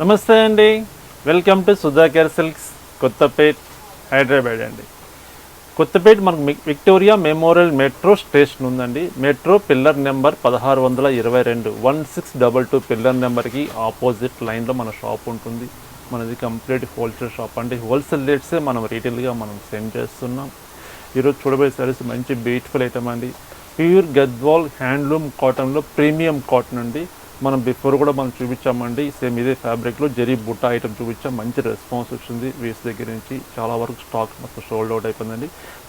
నమస్తే అండి. Welcome to Sudhakar silks Kothapet Hyderabad అండి. కొత్తపేట్ మనకు విక్టోరియా మెమోరియల్ మెట్రో స్టేషన్ ఉందండి. మెట్రో పిల్లర్ నెంబర్ పదహారు వందల ఇరవై రెండు one six double two pillar నెంబర్కి ఆపోజిట్ లైన్లో మన షాప్ ఉంటుంది. మనది కంప్లీట్ హోల్సేల్ షాప్ అంటే హోల్సేల్ రేట్సే మనం రీటైల్గా మనం సెండ్ చేస్తున్నాం. ఈరోజు చూడబోయే సారీస్ మంచి బ్యూటిఫుల్ ఐటమ్ అండి. ప్యూర్ గద్వాల్ హ్యాండ్లూమ్ కాటన్లో ప్రీమియం కాటన్ అండి. మనం బిఫోర్ కూడా మనం చూపించామండి. సేమ్ ఇదే ఫ్యాబ్రిక్లో జరీ బుట్ట ఐటమ్ చూపించాం. మంచి రెస్పాన్స్ వచ్చింది. వేస్ దగ్గర నుంచి చాలా వరకు స్టాక్ మొత్తం షోల్డ్ అవుట్ అయిపోయిందండి.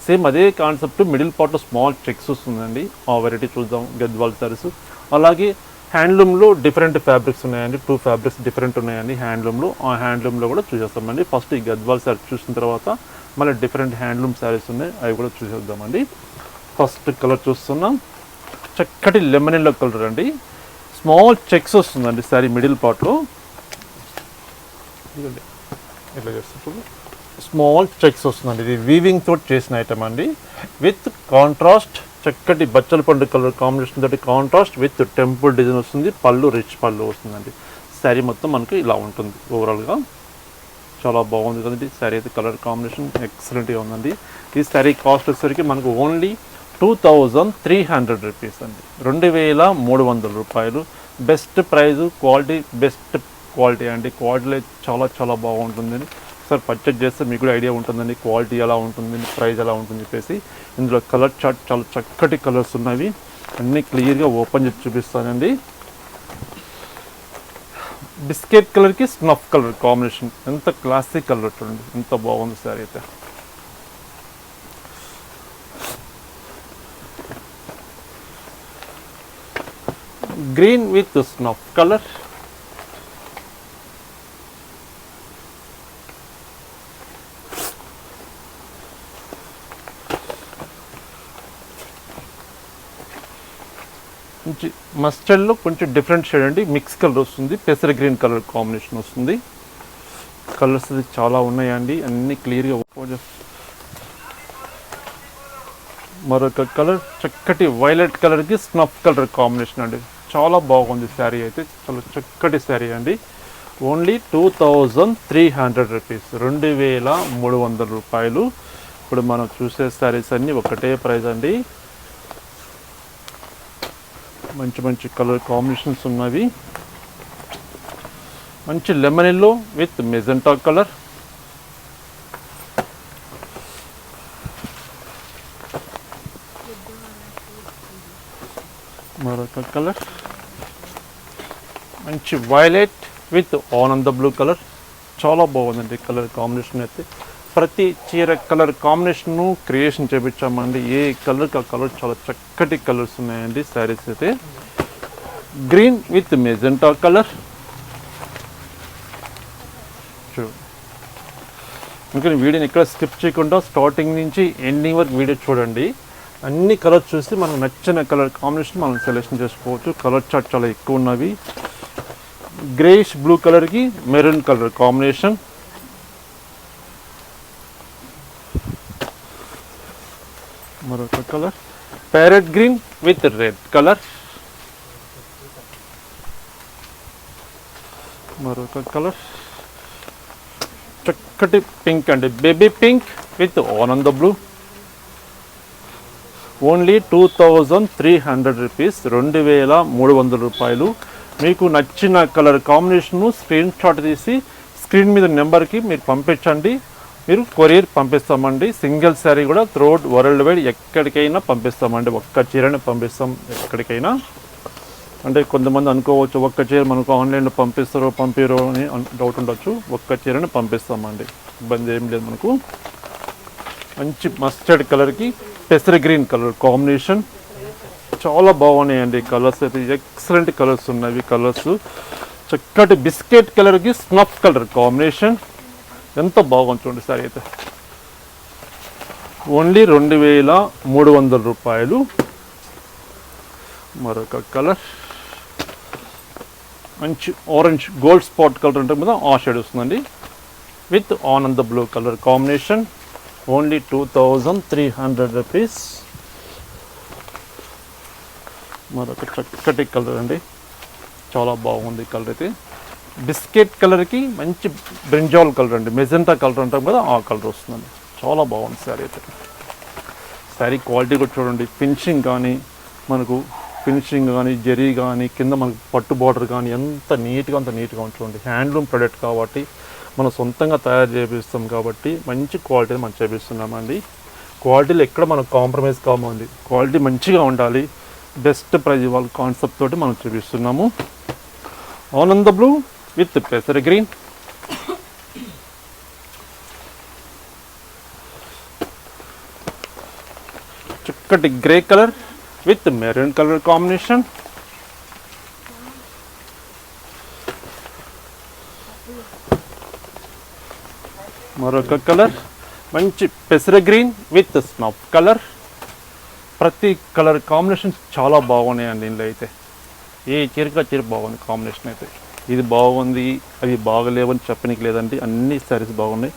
సేమ్ అదే కాన్సెప్ట్ మిడిల్ పార్ట్లో స్మాల్ చెక్స్ వస్తుందండి. ఆ వెరైటీ చూద్దాం. గద్వాల్ సారీస్ అలాగే హ్యాండ్లూమ్లో డిఫరెంట్ ఫ్యాబ్రిక్స్ ఉన్నాయండి. టూ ఫ్యాబ్రిక్స్ డిఫరెంట్ ఉన్నాయండి హ్యాండ్లూమ్లో ఆ హ్యాండ్లూమ్లో కూడా చూసేస్తామండి. ఫస్ట్ ఈ గద్వాల్ సారీ చూసిన తర్వాత మళ్ళీ డిఫరెంట్ హ్యాండ్లూమ్ శారీస్ ఉన్నాయి. అవి కూడా చూసేద్దామండి. ఫస్ట్ కలర్ చూస్తున్నాం. చక్కటి లెమన్ ఎల్లో కలర్ అండి. స్మాల్ చెక్స్ వస్తుందండి సారీ మిడిల్ పార్ట్లో ఇట్లా చేస్తున్నప్పుడు స్మాల్ చెక్స్ వస్తుందండి. ఇది వీవింగ్ తోటి చేసిన ఐటమ్ అండి. విత్ కాంట్రాస్ట్ చక్కటి బచ్చల పండు కలర్ కాంబినేషన్ తోటి కాంట్రాస్ట్ విత్ టెంపుల్ డిజైన్ వస్తుంది. పళ్ళు రిచ్ పళ్ళు వస్తుందండి. శారీ మొత్తం మనకి ఇలా ఉంటుంది ఓవరాల్గా చాలా బాగుంది కదండి. శారీ అయితే కలర్ కాంబినేషన్ ఎక్సలెంట్గా ఉందండి. ఈ శారీ కాస్ట్ వచ్చేసరికి మనకు only two thousand three hundred rupees అండి. రెండు వేల మూడు వందల రూపాయలు. Best price quality best quality అండి. క్వాలిటీ చాలా చాలా బాగుంటుందండి. సార్ పర్చేజ్ చేస్తే మీకు కూడా ఐడియా ఉంటుందండి. క్వాలిటీ ఎలా ఉంటుంది ప్రైస్ ఎలా ఉంటుంది చెప్పేసి. ఇందులో కలర్ చార్ట్ చాలా చక్కటి కలర్స్ ఉన్నవి. అన్నీ క్లియర్గా ఓపెన్ చేసి చూపిస్తానండి. బిస్కెట్ కలర్కి స్నఫ్ కలర్ కాంబినేషన్. ఎంత క్లాసిక్ కలర్ చూడండి. ఎంత బాగుంది సారీ అయితే. Green with snuff colour. కొంచెం మస్టర్డ్లో కొంచెం డిఫరెంట్ షేడ్ అండి. మిక్స్ కలర్ వస్తుంది. పెసర గ్రీన్ కలర్ కాంబినేషన్ వస్తుంది. కలర్స్ చాలా ఉన్నాయండి. అన్ని క్లియర్గా మరొక కలర్ చక్కటి వైలెట్ కలర్కి స్నఫ్ కలర్ కాంబినేషన్ అండి. చాలా బాగుంది శారీ అయితే. చాలా చక్కటి శారీ అండి. Only two thousand three hundred rupees రెండు వేల మూడు వందల రూపాయలు. ఇప్పుడు మనం చూసే శారీస్ అన్నీ ఒకటే ప్రైస్ అండి. మంచి మంచి కలర్ కాంబినేషన్స్ ఉన్నవి. మంచి lemon yellow with magenta colour. మరొక కలర్. మంచి వైలెట్ విత్ ఆనంద బ్లూ కలర్ చాలా బాగుందండి కలర్ కాంబినేషన్ అయితే. ప్రతి చీర కలర్ కాంబినేషన్ను క్రియేషన్ చేపించామండి. ఏ కలర్కి ఆ కలర్ చాలా చక్కటి కలర్స్ ఉన్నాయండి శారీస్ అయితే. గ్రీన్ విత్ మెజెంటా కలర్ చూ. ఇంకా వీడియోని ఎక్కడ స్కిప్ చేయకుండా స్టార్టింగ్ నుంచి ఎండింగ్ వరకు వీడియో చూడండి. అన్ని కలర్స్ చూసి మనకు నచ్చిన కలర్ కాంబినేషన్ మనం సెలెక్షన్ చేసుకోవచ్చు. కలర్ చార్ట్ చాలా ఎక్కువ ఉన్నవి. గ్రేష్ బ్లూ కలర్కి మెరూన్ కలర్ కాంబినేషన్ మరొక colour parrot green with red colour మరొక కలర్ చక్కటి పింక్ అండి బేబీ పింక్ విత్ ఆనంద blue only two thousand three hundred rupees రెండు వేల మూడు వందల రూపాయలు. మీకు నచ్చిన కలర్ కాంబినేషన్ను స్క్రీన్ షాట్ తీసి స్క్రీన్ మీద నెంబర్కి మీరు పంపించండి. మీరు కొరియర్ పంపిస్తామండి. సింగిల్ శారీ కూడా త్రోడ్ వరల్డ్ వైడ్ ఎక్కడికైనా పంపిస్తామండి. ఒక్క చీరని పంపిస్తాం ఎక్కడికైనా. అంటే కొంతమంది అనుకోవచ్చు ఒక్క చీర మనకు ఆన్లైన్లో పంపిస్తారో పంపిరో అని డౌట్ ఉండొచ్చు. ఒక్క చీరని పంపిస్తామండి. ఇబ్బంది ఏం లేదు మనకు. మంచి మస్టర్డ్ కలర్కి పెసర గ్రీన్ కలర్ కాంబినేషన్. చాలా బాగున్నాయండి కలర్స్ అయితే. ఎక్సలెంట్ కలర్స్ ఉన్నవి కలర్స్. చక్కటి బిస్కెట్ కలర్కి స్నఫ్ కలర్ కాంబినేషన్. ఎంత బాగుంది చూడండి సారీ అయితే. ఓన్లీ రెండు వేల మూడు వందల రూపాయలు. మరొక కలర్. మంచి ఆరెంజ్ గోల్డ్ స్పాట్ కలర్ ఉంటుంది మీద ఆ షేడ్ వస్తుందండి. విత్ ఆనంద blue colour combination. Only two thousand three hundred rupees మరొక చక్కటి కలర్ అండి. చాలా బాగుంది కలర్ అయితే. బిస్కెట్ కలర్కి మంచి బ్రింజాల్ కలర్ అండి. మెజెంటా కలర్ అంటాం కదా ఆ కలర్ వస్తుందండి. చాలా బాగుంది శారీ అయితే. శారీ క్వాలిటీ కూడా చూడండి. ఫినిషింగ్ కానీ మనకు ఫినిషింగ్ కానీ జరీ కానీ కింద మనకు పట్టు బార్డర్ కానీ ఎంత నీట్గా అంత నీట్గా ఉంటుంది హ్యాండ్లూమ్ ప్రొడక్ట్ కాబట్టి మనం సొంతంగా తయారు చేపిస్తాం కాబట్టి మంచి క్వాలిటీ మనం చేపిస్తున్నామండి. క్వాలిటీలో ఎక్కడ మనం కాంప్రమైజ్ కామండి. క్వాలిటీ మంచిగా ఉండాలి. బెస్ట్ ప్రైజ్ ఇవ్వాలి కాన్సెప్ట్ తోటి మనం చూపిస్తున్నాము. ఆనంద బ్లూ విత్ పెసర గ్రీన్. చక్కటి grey colour with maroon colour combination. మరొక కలర్ మంచి పెసర గ్రీన్ విత్ స్నాప్ కలర్. ప్రతి కలర్ కాంబినేషన్స్ చాలా బాగున్నాయండి దీనిలో అయితే. ఏ చీరగా చీర బాగుంది కాంబినేషన్ అయితే. ఇది బాగుంది అవి బాగలేవని చెప్పనికి లేదండి. అన్ని శారీస్ బాగున్నాయి.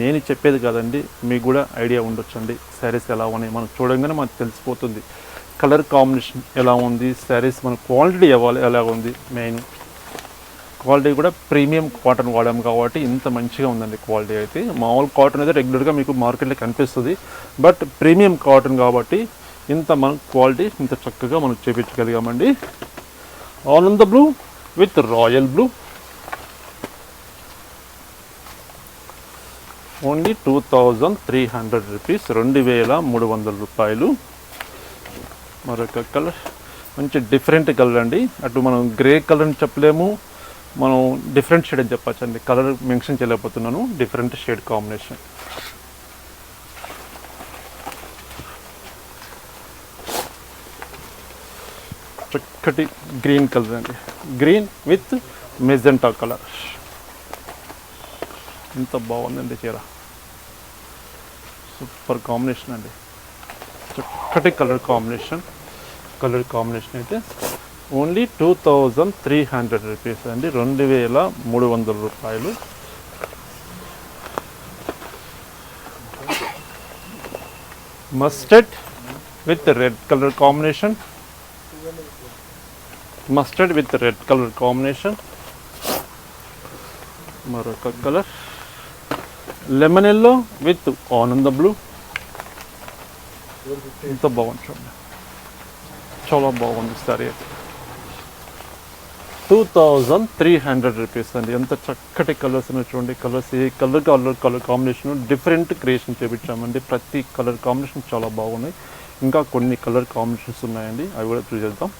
నేను చెప్పేది కాదండి మీకు కూడా ఐడియా ఉండొచ్చండి. శారీస్ ఎలా ఉన్నాయి మనం చూడంగానే మనకు తెలిసిపోతుంది. కలర్ కాంబినేషన్ ఎలా ఉంది శారీస్ మన క్వాలిటీ ఇవ్వాలి ఎలా ఉంది మెయిన్. క్వాలిటీ కూడా ప్రీమియం కాటన్ వాడాం కాబట్టి ఇంత మంచిగా ఉందండి క్వాలిటీ అయితే. మామూలు కాటన్ అయితే రెగ్యులర్గా మీకు మార్కెట్లో కనిపిస్తుంది. బట్ ప్రీమియం కాటన్ కాబట్టి ఇంత మన క్వాలిటీ ఇంత చక్కగా మనం చేపించగలిగామండి. ఆనంద blue with royal blue only two thousand three hundred rupees రెండు వేల మూడు వందల రూపాయలు. మరొక కలర్ మంచి డిఫరెంట్ కలర్ అండి. అటు మనం గ్రే కలర్ అని చెప్పలేము. మనం డిఫరెంట్ షేడ్ అని చెప్పచ్చు అండి కలర్ మెన్షన్ చేయలేకపోతున్నాను. డిఫరెంట్ షేడ్ కాంబినేషన్ చక్కటి గ్రీన్ కలర్ అండి. గ్రీన్ విత్ మెజెంటా కలర్ ఎంత బాగుందండి చీర. సూపర్ కాంబినేషన్ అండి. చక్కటి కలర్ కాంబినేషన్ కలర్ కాంబినేషన్ అయితే only two thousand three hundred rupees అండి. రెండు వేల మూడు వందల రూపాయలు. Mustard with red colour combination mustard with red colour combination మరొక కలర్ లెమన్ ఎల్లో విత్ ఆనంద బ్లూ ఎంత బాగుంది చూడండి చాలా బాగుంది sari two thousand three hundred rupees అండి ఎంత చక్కటి కలర్స్ ఉన్నాయి చూడండి కలర్స్ ఏ colour colour colour combination different creation చేపించామండి ప్రతి కలర్ కాంబినేషన్ చాలా బాగున్నాయి ఇంకా కొన్ని కలర్ కాంబినేషన్స్ ఉన్నాయండి అవి కూడా చూసేద్దాం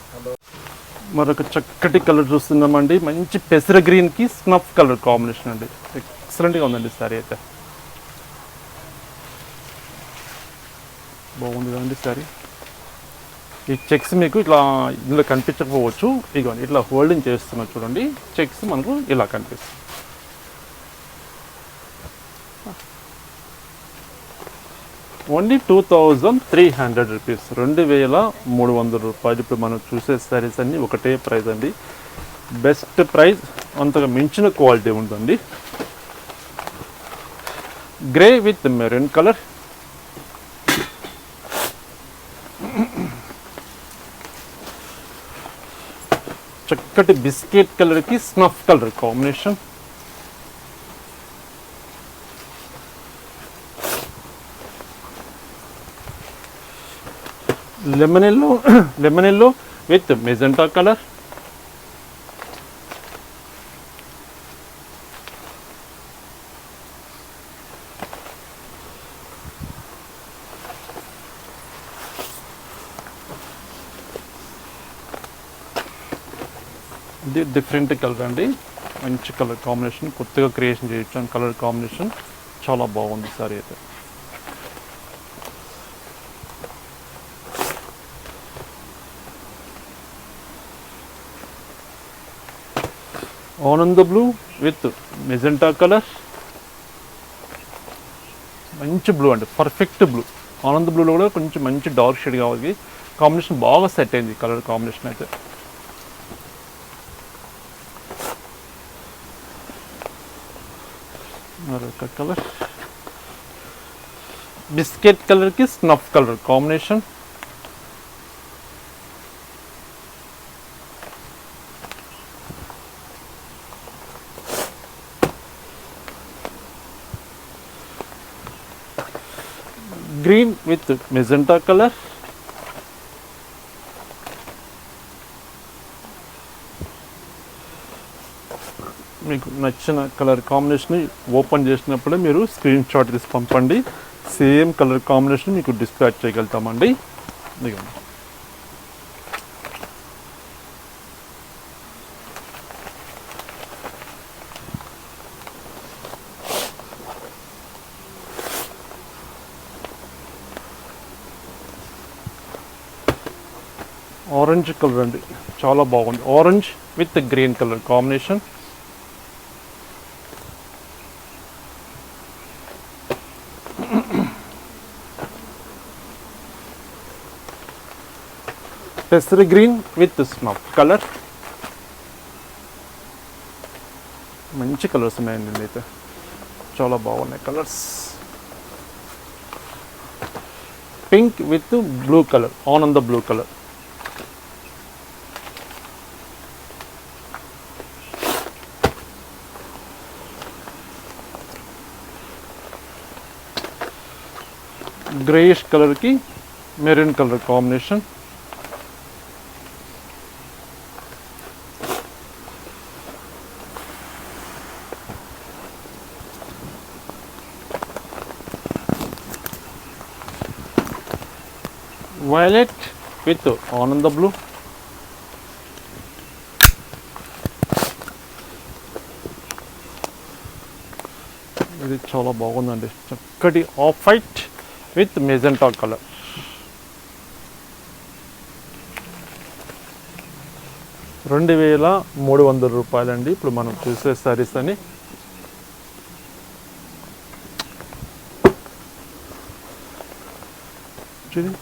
మరొక చక్కటి కలర్ చూస్తున్నామండి. మంచి పెసర గ్రీన్కి స్నఫ్ కలర్ కాంబినేషన్ అండి. ఎక్సలెంట్గా ఉందండి సారీ అయితే. బాగుంది కదండి సారీ. ఈ చెక్స్ మీకు ఇట్లా ఇందులో కనిపించకపోవచ్చు. ఇదిగోండి ఇట్లా హోల్డింగ్ చేస్తున్నా చూడండి. చెక్స్ మనకు ఇలా కనిపిస్తుంది. Only two thousand three hundred rupees. రెండు వేల మూడు వందల రూపాయలు ఇప్పుడు మనం చూసే సారీస్ అన్నీ ఒకటే ప్రైస్ అండి. బెస్ట్ ప్రైస్ అంతగా మించిన క్వాలిటీ ఉంటుంది గ్రే విత్ మెరూన్ కలర్ చక్కటి బిస్కెట్ కలర్కి snuff colour combination. Lemon yellow lemon yellow with magenta colour. ఇది డిఫరెంట్ కలర్ అండి. మంచి కలర్ కాంబినేషన్ కొత్తగా క్రియేషన్ చేయొచ్చు కలర్ కాంబినేషన్ చాలా బాగుంది సారీ అయితే. ఆనంద బ్లూ విత్ మెజెంటా కలర్ మంచి బ్లూ అండి పర్ఫెక్ట్ బ్లూ ఆనంద బ్లూలో కూడా కొంచెం మంచి డార్క్ షేడ్ కావాలి కాంబినేషన్ బాగా సెట్ అయింది కలర్ కాంబినేషన్ అయితే. మరొక కలర్ బిస్కెట్ కలర్కి snuff colour combination with magenta magenta colour మీకు నచ్చిన కలర్ కాంబినేషన్ ఓపెన్ చేసినప్పుడే మీరు స్క్రీన్ షాట్ తీసి పంపండి. సేమ్ కలర్ కాంబినేషన్ మీకు డిస్ప్లే చేయగలుగుతామండి. ఇదిగోండి. ఆరెంజ్ కలర్ అండి. చాలా బాగుంది. Orange with green colour combination పెసరి green with snuff colour మంచి కలర్స్ ఉన్నాయండి అయితే చాలా బాగున్నాయి colours pink with blue colour on the blue colour greyish కలర్కి maroon colour combination violet with ఆనంద బ్లూ ఇది చాలా బాగుందండి చక్కటి off white with magenta colour. రెండు వేల మూడు వందల రూపాయలండి. ఇప్పుడు మనం చూసే సారీస్ అని. చూడండి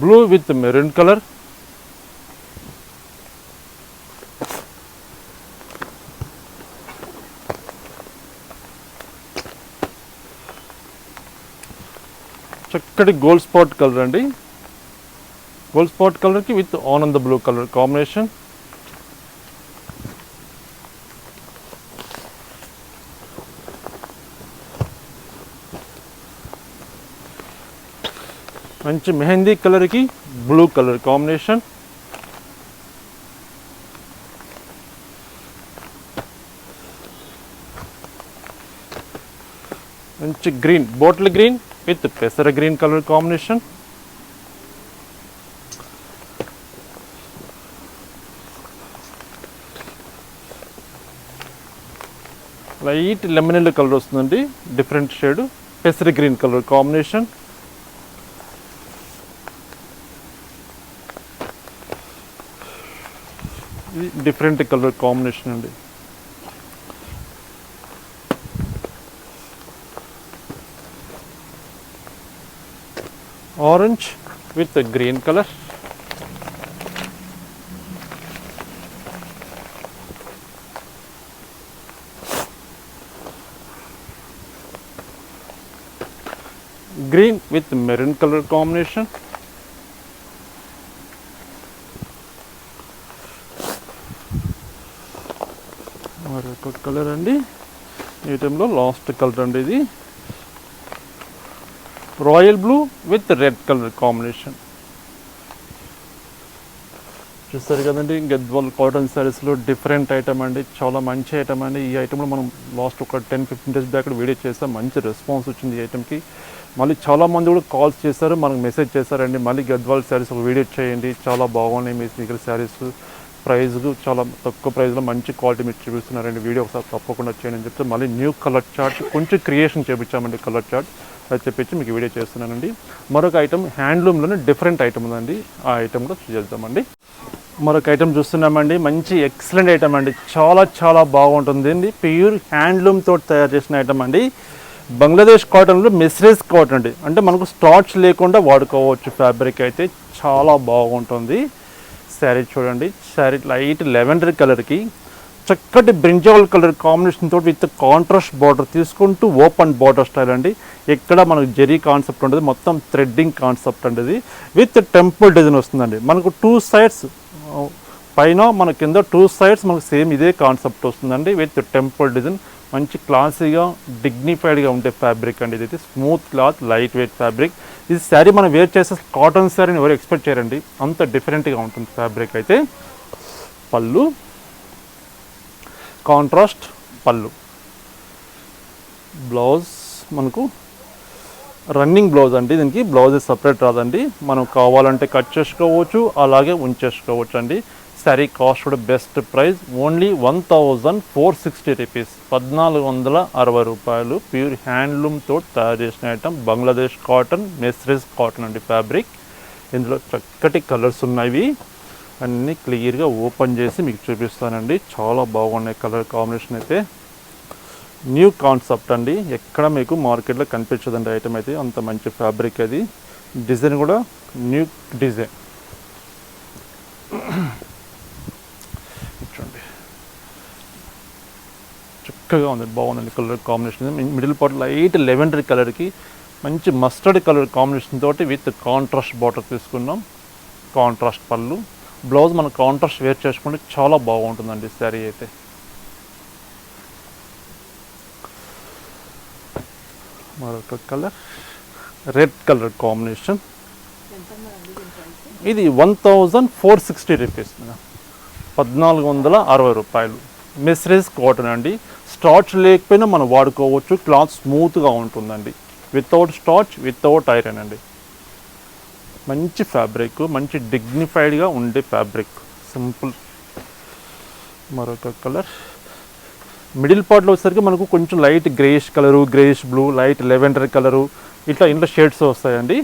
బ్లూ విత్ మెరూన్ కలర్ చక్కటి గోల్డ్ స్పాట్ కలర్ అండి. గోల్డ్ స్పాట్ కలర్కి విత్ ఆనంద బ్లూ కలర్ కాంబినేషన్. మంచి మెహందీ కలర్కి బ్లూ కలర్ కాంబినేషన్. మంచి గ్రీన్ బాటిల్ గ్రీన్. విత్ పెసర green colour combination. Light lemon colour వస్తుందండి. Different shade. పెసర గ్రీన్ కలర్ కాంబినేషన్. ఇది డిఫరెంట్ కలర్ కాంబినేషన్ అండి. Orange with green colour green with maroon colour combination మరొక colour అండి. ఈ టైంలో లాస్ట్ కలర్ అండి ఇది. Royal blue with red colour combination చూస్తారు కదండి గద్వాల్ కాటన్ శారీస్లో డిఫరెంట్ ఐటమ్ అండి చాలా మంచి ఐటమ్ అండి. ఈ ఐటమ్లో మనం లాస్ట్ ఒక ten fifteen days back video చేస్తాం మంచి రెస్పాన్స్ వచ్చింది ఈ ఐటమ్కి మళ్ళీ చాలా మంది కూడా కాల్స్ చేశారు మనకు మెసేజ్ చేశారండి మళ్ళీ గద్వాల్ శారీస్ ఒక వీడియో చేయండి చాలా బాగున్నాయి మీ స్నీకర్ శారీస్ ప్రైస్ చాలా తక్కువ ప్రైస్లో మంచి క్వాలిటీ మీరు చూపిస్తున్నారండి వీడియో ఒకసారి తప్పకుండా చేయండి అని చెప్తే మళ్ళీ న్యూ కలర్ చార్ట్ కొంచెం క్రియేషన్ చేపించామండి కలర్ చార్ట్ అది చెప్పించి మీకు వీడియో చేస్తున్నానండి. మరొక ఐటమ్ హ్యాండ్లూమ్లోనే డిఫరెంట్ ఐటమ్ ఉందండి. ఆ ఐటమ్ కూడా చేద్దామండి మరొక ఐటమ్ చూస్తున్నామండి. మంచి ఎక్సలెంట్ ఐటమ్ అండి. చాలా చాలా బాగుంటుంది. అండి ప్యూర్ హ్యాండ్లూమ్ తోటి తయారు చేసిన ఐటమ్ అండి. బంగ్లాదేశ్ కాటన్లో మిస్రేజ్ కాటన్ అండి. అంటే మనకు స్టార్చ్ లేకుండా వాడుకోవచ్చు. ఫ్యాబ్రిక్ అయితే చాలా బాగుంటుంది. శారీ చూడండి. శారీ లైట్ లెవెండర్ కలర్కి చక్కటి బ్రింజాల్ కలర్ కాంబినేషన్ తోటి విత్ కాంట్రాస్ట్ బార్డర్ తీసుకుంటూ ఓపెన్ బార్డర్ స్టైల్ అండి. ఎక్కడ మనకు జెరీ కాన్సెప్ట్ ఉండదు మొత్తం థ్రెడ్డింగ్ కాన్సెప్ట్ అండి ఇది. విత్ టెంపుల్ డిజైన్ వస్తుందండి. మనకు టూ సైడ్స్ పైన మన కింద టూ సైడ్స్ మనకు సేమ్ ఇదే కాన్సెప్ట్ వస్తుందండి. విత్ టెంపుల్ డిజైన్ మంచి క్లాసీగా డిగ్నిఫైడ్గా ఉండే ఫ్యాబ్రిక్ అండి ఇది. Smooth cloth light weight fabric ఇది శారీ మనం వేర్ చేసే కాటన్ శారీని ఎవరు ఎక్స్పెక్ట్ చేయరండి. అంత డిఫరెంట్గా ఉంటుంది ఫ్యాబ్రిక్ అయితే. పళ్ళు. కాంట్రాస్ట్ పళ్ళు. బ్లౌజ్ మనకు రన్నింగ్ బ్లౌజ్ అండి. దీనికి బ్లౌజ్ సపరేట్ రాదండి. మనం కావాలంటే కట్ చేసుకోవచ్చు అలాగే ఉంచేసుకోవచ్చు అండి శారీ కాస్ట్ కూడా best price. Only one thousand four sixty rupees. పద్నాలుగు వందల అరవై రూపాయలు. ప్యూర్ హ్యాండ్లూమ్తో తయారు చేసిన ఐటమ్. బంగ్లాదేశ్ కాటన్ మెస్రేజ్ కాటన్ అండి ఫ్యాబ్రిక్. ఇందులో చక్కటి కలర్స్ ఉన్నవి అన్నీ క్లియర్గా ఓపెన్ చేసి మీకు చూపిస్తానండి. చాలా బాగున్నాయి కలర్ కాంబినేషన్ అయితే. న్యూ కాన్సెప్ట్ అండి. ఎక్కడ మీకు మార్కెట్లో కనిపించదండి ఐటమ్ అయితే. అంత మంచి ఫ్యాబ్రిక్ అది. డిజైన్ కూడా న్యూ డిజైన్. చూడండి. చక్కగా ఉంది. బాగుందండి colour combination. Middle part light lavender కలర్కి మంచి మస్టర్డ్ కలర్ కాంబినేషన్ తోటి విత్ కాంట్రాస్ట్ బార్డర్ తీసుకున్నాం. కాంట్రాస్ట్ పళ్ళు. బ్లౌజ్ మన కాంట్రాస్ట్ వేర్ చేసుకుంటే చాలా బాగుంటుందండి శారీ అయితే. మరొక కలర్. Red colour combination. ఇది one thousand four sixty rupees పద్నాలుగు వందల అరవై రూపాయలు. మెస్రేజ్ కాటన్ అండి. స్టార్చ్ లేకపోయినా మనం వాడుకోవచ్చు. క్లాత్ స్మూత్గా ఉంటుందండి. వితౌట్ స్టార్చ్ వితౌట్ ఐరన్ అండి. మంచి ఫ్యాబ్రిక్ మంచి డిగ్నిఫైడ్గా ఉండే ఫ్యాబ్రిక్ సింపుల్ మరొక కలర్ మిడిల్ పార్ట్లో వచ్చేసరికి మనకు కొంచెం light greyish colour greyish blue light lavender colour ఇట్లా ఇంట్లో షేడ్స్ వస్తాయండి.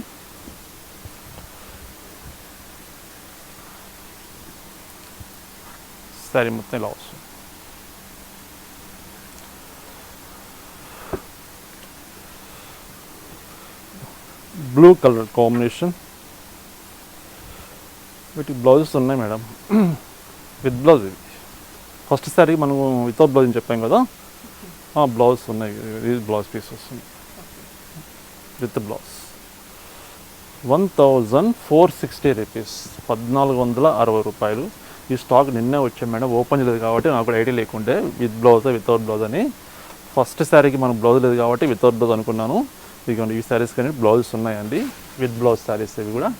సరే మొత్తం ఇలా వస్తుంది. బ్లూ కలర్ కాంబినేషన్ వీటికి బ్లౌజెస్ ఉన్నాయి మేడం. విత్ బ్లౌజ్ ఇది ఫస్ట్ సారీ మనం వితౌట్ బ్లౌజ్ అని చెప్పాం కదా బ్లౌజ్ ఉన్నాయి. ఇది బ్లౌజ్ పీస్ వస్తుంది with blouse. One thousand four sixty rupees. పద్నాలుగు వందల అరవై రూపాయలు. ఈ స్టాక్ నిన్నే వచ్చాం మేడం. ఓపెన్ చేయలేదు కాబట్టి నాకు కూడా ఐడియా లేకుండే విత్ బ్లౌజ్ వితౌట్ బ్లౌజ్ అని. ఫస్ట్ శారీకి మనం బ్లౌజ్ లేదు కాబట్టి వితౌట్ బ్లౌజ్ అనుకున్నాను. ఇదిగోండి ఈ శారీస్ కానీ బ్లౌజెస్ ఉన్నాయండి. విత్ బ్లౌజ్ శారీస్ ఇవి కూడా.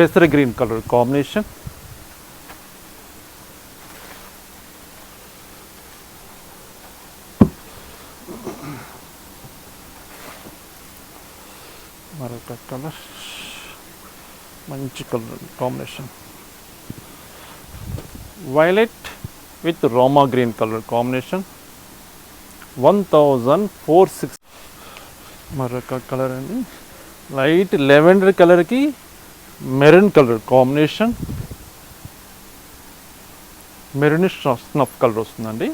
పెసర గ్రీన్ కలర్ కాంబినేషన్ మరొక కలర్ మంచి colour combination violet with Roma green colour combination one thousand four six మరొక కలర్ అండి లైట్ లెవెండర్ కలర్కి maroon colour combination. Maroonish snuff colour వస్తుందండి.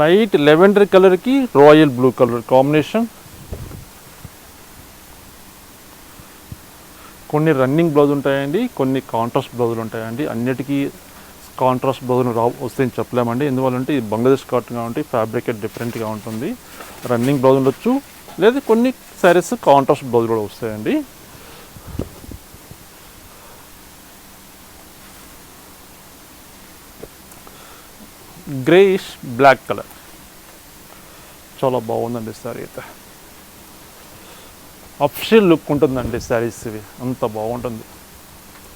లైట్ లెవెండర్ కలర్కి రాయల్ బ్లూ కలర్ కాంబినేషన్. కొన్ని running blouse ఉంటాయండి కొన్ని కాంట్రాస్ట్ బ్లౌజులు ఉంటాయండి. అన్నిటికీ కాంట్రాస్ట్ బ్లౌజులు రా వస్తాయని చెప్పలేమండి. ఎందువల్లంటే ఇది బంగ్లాదేశ్ కాటన్ కాబట్టి ఫ్యాబ్రిక్ డిఫరెంట్గా ఉంటుంది. రన్నింగ్ బ్లౌజ్ ఉండొచ్చు. లేదా కొన్ని శారీస్ కాంట్రాస్ట్ బ్లౌజ్ కూడా వస్తాయండి. గ్రేయిష్ బ్లాక్ కలర్ చాలా బాగుందండి సారీ అయితే. అఫిషియల్ లుక్ ఉంటుందండి శారీస్ ఇవి. అంత బాగుంటుంది.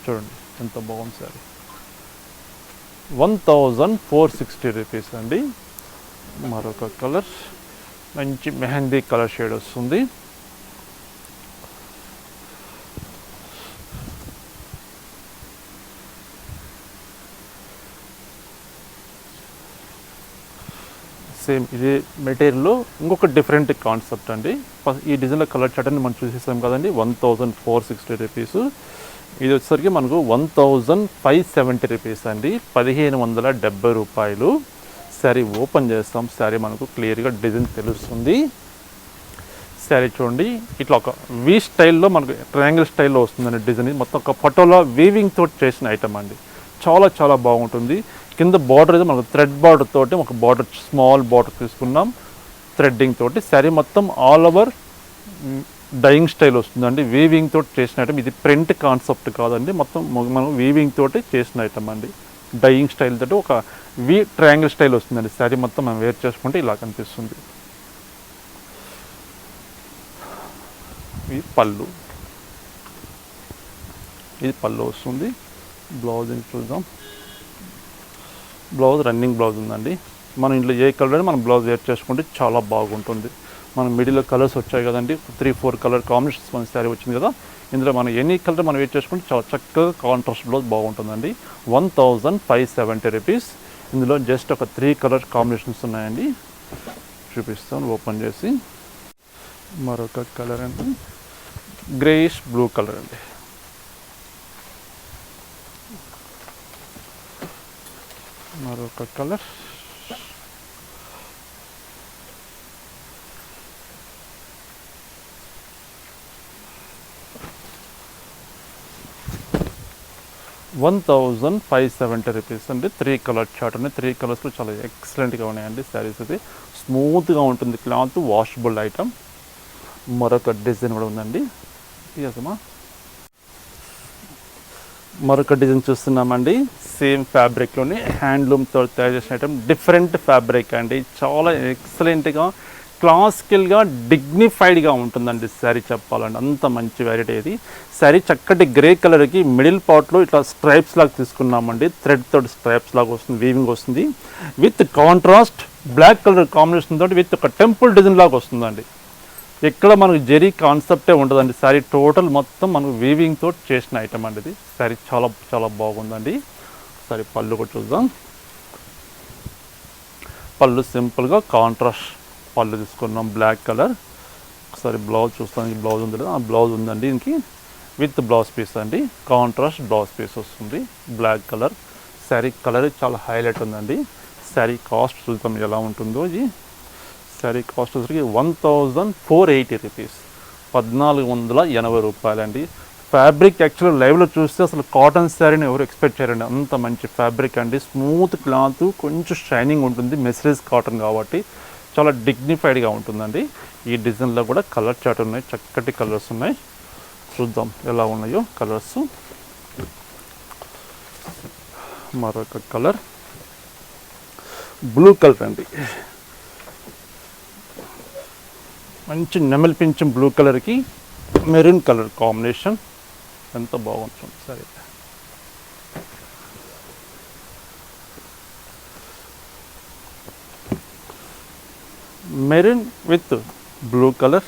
చూడండి ఎంత బాగుంది sari one thousand four sixty rupees అండి. మరొక కలర్. మంచి మెహందీ కలర్ షేడ్ వస్తుంది. సేమ్ ఇదే మెటీరియల్లో ఇంకొక డిఫరెంట్ కాన్సెప్ట్ అండి. ఫస్ట్ ఈ డిజైన్లో కలర్ చట్టని మనం చూసేసాం కదండి. One thousand four sixty rupees ఇది వచ్చేసరికి మనకు one thousand five seventy rupees అండి. పదిహేను వందల డెబ్బై రూపాయలు. శారీ ఓపెన్ చేస్తాం. శారీ మనకు క్లియర్గా డిజైన్ తెలుస్తుంది. శారీ చూడండి. ఇట్లా ఒక వి స్టైల్లో మనకు ట్రయాంగిల్ స్టైల్లో వస్తుందండి డిజైన్. మొత్తం ఒక పటోలా వీవింగ్ తోటి చేసిన ఐటమ్ అండి. చాలా చాలా బాగుంటుంది. కింద బార్డర్ అయితే మనకు థ్రెడ్ బార్డర్ తోటి ఒక బార్డర్ స్మాల్ బార్డర్ తీసుకున్నాం. థ్రెడ్డింగ్ తోటి శారీ మొత్తం ఆల్ ఓవర్ డైయింగ్ స్టైల్ వస్తుందండి. వీవింగ్ తోటి చేసిన ఐటమ్ ఇది ప్రింట్ కాన్సెప్ట్ కాదండి. మొత్తం మనం వీవింగ్ తోటి చేసిన ఐటమ్ అండి. డైయింగ్ స్టైల్ తోటి ఒక వి ట్రయాంగిల్ స్టైల్ వస్తుందండి. శారీ మొత్తం మనం వేర్ చేసుకుంటే ఇలా కనిపిస్తుంది. ఇది పళ్ళు. ఇది పళ్ళు వస్తుంది. బ్లౌజ్ చూద్దాం. బ్లౌజ్ రన్నింగ్ బ్లౌజ్ ఉందండి. మనం ఇంట్లో ఏ కలర్ మనం బ్లౌజ్ వేర్ చేసుకుంటే చాలా బాగుంటుంది. మనం మిడిల్లో కలర్స్ వచ్చాయి కదండి. త్రీ ఫోర్ కలర్ కాంబినేషన్స్ మన శారీ వచ్చింది కదా. ఇందులో మనం ఎనీ కలర్ మనం వేట్ చేసుకుంటే చాలా చక్కగా కాంట్రాస్ట్లో బాగుంటుందండి. One thousand five seventy rupees. ఇందులో జస్ట్ ఒక త్రీ కలర్ కాంబినేషన్స్ ఉన్నాయండి. చూపిస్తాను ఓపెన్ చేసి. మరొక కలర్ అండి. గ్రేయిష్ బ్లూ కలర్ అండి. మరొక colour. One thousand five seventy rupees అండి. త్రీ కలర్ చార్ట్ ఉన్నాయి త్రీ కలర్స్లో చాలా ఎక్సలెంట్గా ఉన్నాయండి శారీస్ ఇది స్మూత్గా ఉంటుంది క్లాత్ వాషబుల్ ఐటమ్ మరొక డిజైన్ కూడా ఉందండి. తీయసమా మరొక డిజైన్ చూస్తున్నామండి. సేమ్ ఫ్యాబ్రిక్లోని హ్యాండ్లూమ్తో తయారు చేసిన ఐటమ్ డిఫరెంట్ ఫ్యాబ్రిక్ అండి. చాలా ఎక్సలెంట్గా క్లాసికల్గా డిగ్నిఫైడ్గా ఉంటుందండి శారీ చెప్పాలండి అంత మంచి వెరైటీ ఇది. శారీ చక్కటి గ్రే కలర్కి మిడిల్ పార్ట్లో ఇట్లా స్ట్రైప్స్ లాగా తీసుకున్నామండి. థ్రెడ్ తోటి స్ట్రైప్స్ లాగా వస్తుంది వీవింగ్ వస్తుంది. With contrast black colour combination తోటి విత్ ఒక టెంపుల్ డిజైన్ లాగా వస్తుందండి. ఇక్కడ మనకు జెరీ కాన్సెప్టే ఉండదండి శారీ టోటల్ మొత్తం మనకు వీవింగ్ తోటి చేసిన ఐటమ్ అండి ఇది. శారీ చాలా చాలా బాగుందండి. సరే పళ్ళు కూడా చూద్దాం. పళ్ళు సింపుల్గా కాంట్రాస్ట్ పళ్ళు తీసుకున్నాం బ్లాక్ కలర్ ఒకసారి బ్లౌజ్ చూస్తాను ఈ బ్లౌజ్ ఉంది కదా ఆ బ్లౌజ్ ఉందండి దీనికి. విత్ బ్లౌజ్ పీస్ అండి. కాంట్రాస్ట్ బ్లౌజ్ పీస్ వస్తుంది బ్లాక్ కలర్ శారీ కలర్ చాలా హైలైట్ ఉందండి. శారీ కాస్ట్ చూద్దాం ఎలా ఉంటుందో ఇది. శారీ కాస్ట్ వచ్చరికి one thousand four eighty rupees పద్నాలుగు వందల ఎనభై రూపాయలండి. ఫ్యాబ్రిక్ యాక్చువల్ లైవ్లో చూస్తే అసలు కాటన్ శారీని ఎవరు ఎక్స్పెక్ట్ చేయరండి. అంత మంచి ఫ్యాబ్రిక్ అండి. స్మూత్ క్లాత్ కొంచెం షైనింగ్ ఉంటుంది. మెసరేజ్ కాటన్ కాబట్టి. చాలా డిగ్నిఫైడ్గా ఉంటుందండి. ఈ డిజైన్లో కూడా కలర్ చార్ట్ ఉన్నాయి చక్కటి కలర్స్ ఉన్నాయి. చూద్దాం ఎలా ఉన్నాయో కలర్స్. మరొక కలర్. బ్లూ కలర్ అండి. మంచి నెమలి పింఛం బ్లూ కలర్కి మెరూన్ కలర్ కాంబినేషన్. ఎంత బాగుంటుంది సరే. Maroon with blue colour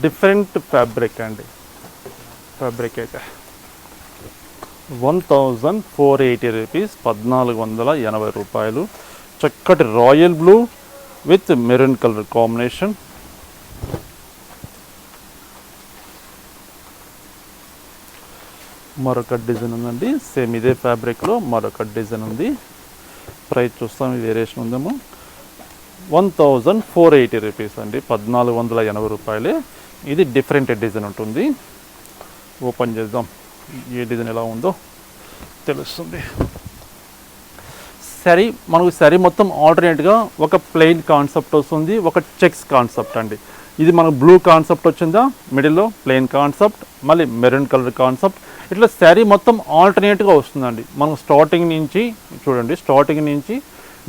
different fabric అండి. ఫ్యాబ్రిక్ అయితే. One thousand four eighty rupees పద్నాలుగు వందల ఎనభై రూపాయలు. చక్కటి royal blue with maroon colour combination. మరొక డిజైన్ ఉందండి. సేమ్ ఇదే ఫ్యాబ్రిక్లో మరొక డిజైన్ ఉంది. ప్రైస్ చూస్తాం వేరియేషన్ ఉందేమో. One thousand four eighty rupees అండి. పద్నాలుగు వందల ఎనభై రూపాయలే. ఇది డిఫరెంట్ డిజైన్ ఉంటుంది. ఓపెన్ చేద్దాం. ఏ డిజైన్ ఎలా ఉందో తెలుస్తుంది. సరీ మనకు సరీ మొత్తం ఆల్టర్నేట్గా ఒక ప్లెయిన్ కాన్సెప్ట్ వస్తుంది ఒక చెక్స్ కాన్సెప్ట్ అండి. ఇది మనకు బ్లూ కాన్సెప్ట్ వచ్చిందా? మిడిల్లో ప్లెయిన్ కాన్సెప్ట్ మళ్ళీ మెరూన్ కలర్ కాన్సెప్ట్ ఇట్లా శారీ మొత్తం ఆల్టర్నేట్గా వస్తుందండి. మనం స్టార్టింగ్ నుంచి చూడండి స్టార్టింగ్ నుంచి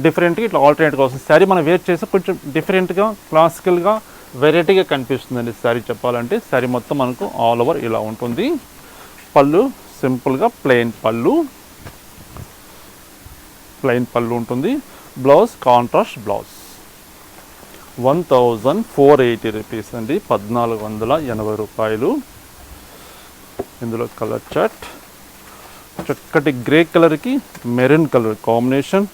డిఫరెంట్గా ఇట్లా ఆల్టర్నేట్గా వస్తుంది. శారీ మనం వేర్ చేస్తే కొంచెం డిఫరెంట్గా క్లాసికల్గా వెరైటీగా కనిపిస్తుందండి శారీ చెప్పాలంటే. శారీ మొత్తం మనకు ఆల్ ఓవర్ ఇలా ఉంటుంది. పళ్ళు సింపుల్గా ప్లెయిన్ పళ్ళు. ప్లెయిన్ పళ్ళు ఉంటుంది. Blouse contrast blouse one thousand four eighty rupees అండి. పద్నాలుగు వందల ఎనభై రూపాయలు. ఇందులో కలర్ చాట్ చక్కటి గ్రే కలర్కి మెరూన్ కలర్ కాంబినేషన్.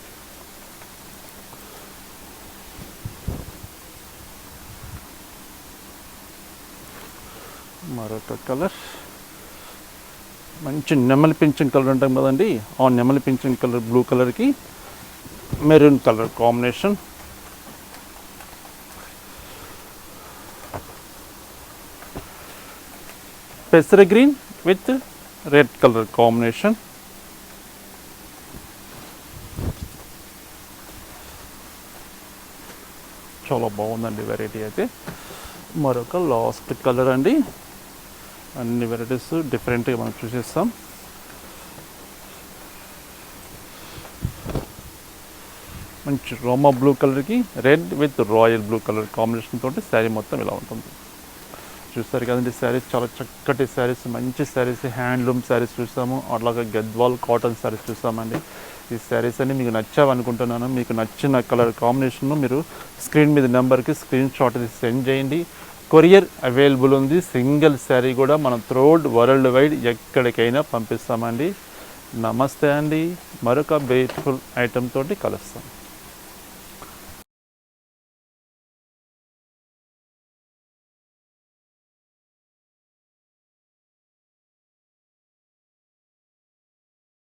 మరొక కలర్. మంచి నెమలి పింఛన్ కలర్ ఉంటాం కదండి. ఆ నెమలి పింఛన్ కలర్ బ్లూ కలర్కి మెరూన్ కలర్ కాంబినేషన్. పెసర green with red color combination. చాలా బాగుందండి వెరైటీ అయితే. మరొక లాస్ట్ కలర్ అండి. అన్ని వెరైటీస్ డిఫరెంట్గా మనం చూసేస్తాం. మంచి రోమా బ్లూ కలర్కి red with royal blue colour combination తోటి శారీ మొత్తం ఇలా ఉంటుంది. చూస్తారు కదండి శారీస్ చాలా చక్కటి శారీస్ మంచి శారీస్ హ్యాండ్లూమ్ శారీస్ చూస్తాము అలాగే గద్వాల్ కాటన్ శారీస్ చూస్తామండి. ఈ శారీస్ అన్ని మీకు నచ్చావనుకుంటున్నాను మీకు నచ్చిన కలర్ కాంబినేషన్ను మీరు స్క్రీన్ మీద నెంబర్కి స్క్రీన్ షాట్ సెండ్ చేయండి. కొరియర్ అవైలబుల్ ఉంది సింగిల్ శారీ కూడా మనం త్రోడ్ వరల్డ్ వైడ్ ఎక్కడికైనా పంపిస్తామండి. నమస్తే అండి మరొక బ్యూటిఫుల్ ఐటెం తోటి కలుస్తాం.